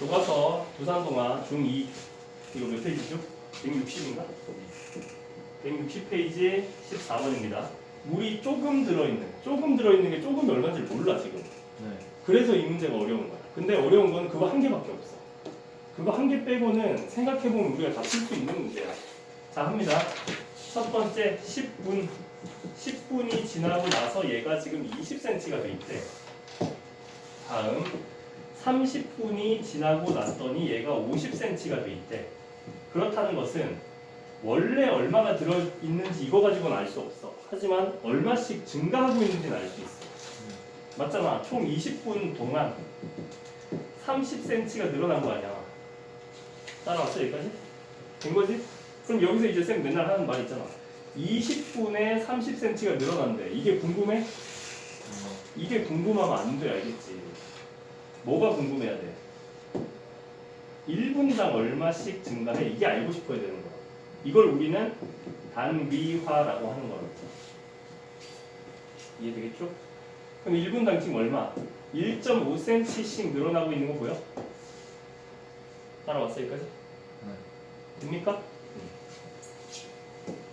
교과서 부산동화 중2 이거 몇 페이지죠? 160인가? 160페이지 14번입니다. 물이 조금 들어있는 조금 들어있는 게 조금이 얼마인지 몰라 지금. 네. 그래서 이 문제가 어려운 거야. 근데 어려운 건 그거 한 개밖에 없어. 그거 한 개 빼고는 생각해보면 우리가 다풀수 있는 문제야. 자, 합니다. 첫 번째 10분. 10분이 지나고 나서 얘가 지금 20cm가 돼 있대. 다음 30분이 지나고 났더니 얘가 50cm가 돼 있대. 그렇다는 것은 원래 얼마가 들어있는지 이거 가지고는 알 수 없어. 하지만 얼마씩 증가하고 있는지는 알 수 있어. 맞잖아. 총 20분 동안 30cm가 늘어난 거 아니야. 따라왔어 여기까지? 된 거지? 그럼 여기서 이제 쌤 맨날 하는 말 있잖아. 20분에 30cm가 늘어난대. 이게 궁금해? 이게 궁금하면 안 돼, 알겠지? 뭐가 궁금해야 돼? 1분당 얼마씩 증가해? 이게 알고 싶어야 되는 거야. 이걸 우리는 단위화라고 하는 거야. 이해되겠죠? 그럼 1분당 지금 얼마? 1.5cm씩 늘어나고 있는 거 보여? 따라왔어 여기까지? 됩니까?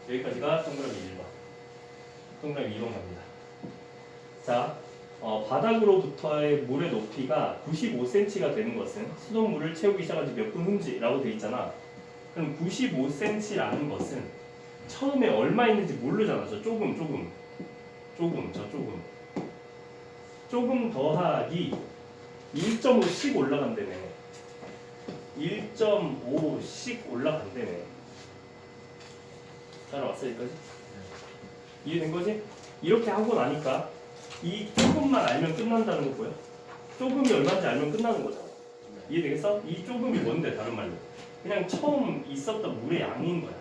여기까지가 동그라미 1번. 동그라미 2번 갑니다. 자, 어, 바닥으로부터의 물의 높이가 95cm가 되는 것은 수돗물을 채우기 시작한 지 몇 분 후인지라고 돼 있잖아. 그럼 95cm라는 것은 처음에 얼마 있는지 모르잖아. 저 조금, 조금. 조금, 저 조금. 조금 더하기 1.5씩 올라간다며. 1.5씩 올라간다며. 따라왔어 여기까지? 이해된 거지? 이렇게 하고 나니까 이 조금만 알면 끝난다는 거 보여? 조금이 얼마인지 알면 끝나는 거잖아. 이해되겠어? 이 조금이 뭔데 다른 말로? 그냥 처음 있었던 물의 양인 거야.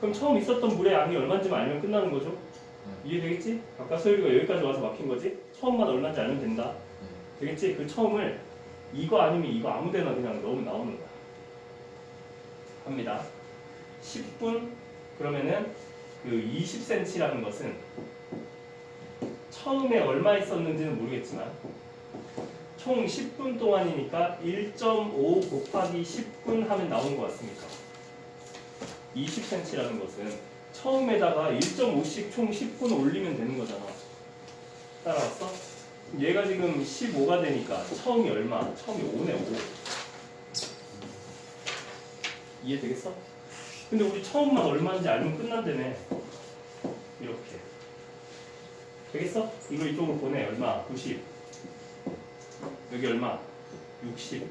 그럼 처음 있었던 물의 양이 얼마인지만 알면 끝나는 거죠? 이해되겠지? 아까 소율이가 여기까지 와서 막힌 거지? 처음만 얼마인지 알면 된다. 되겠지? 그 처음을 이거 아니면 이거 아무데나 그냥 넣으면 나오는 거야. 합니다. 10분 그러면은 그 20cm라는 것은 처음에 얼마 있었는지는 모르겠지만 총 10분 동안이니까 1.5 곱하기 10분 하면 나오는 것 같습니까? 20cm라는 것은 처음에다가 1.5씩 총 10분 올리면 되는 거잖아. 따라왔어? 얘가 지금 15가 되니까 처음이 얼마? 처음이 5네 5. 이해되겠어? 근데 우리 처음만 얼마인지 알면 끝난다며. 이렇게. 되겠어? 이거 이쪽으로 보내. 얼마? 90. 여기 얼마? 60.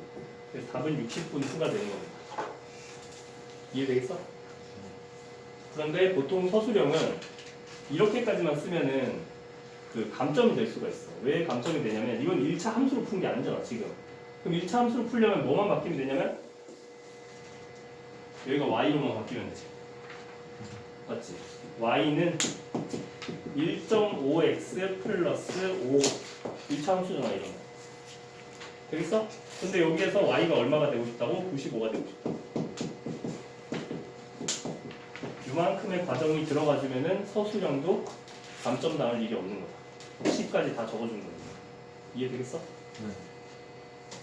그래서 답은 60분 후가 되는 겁니다. 이해되겠어? 그런데 보통 서술형은 이렇게까지만 쓰면은 그 감점이 될 수가 있어. 왜 감점이 되냐면 이건 1차 함수로 푼 게 아니잖아, 지금. 그럼 1차 함수로 풀려면 뭐만 바뀌면 되냐면 여기가 y로만 바뀌면 되지. 맞지? y는 1.5x 플러스 5 1차 함수잖아, 이런 거. 되겠어? 근데 여기에서 y가 얼마가 되고 싶다고? 95가 되고 싶다. 이만큼의 과정이 들어가주면은 서술형도 감점 나올 일이 없는 거야. 10까지 다 적어준 거야. 이해되겠어? 네.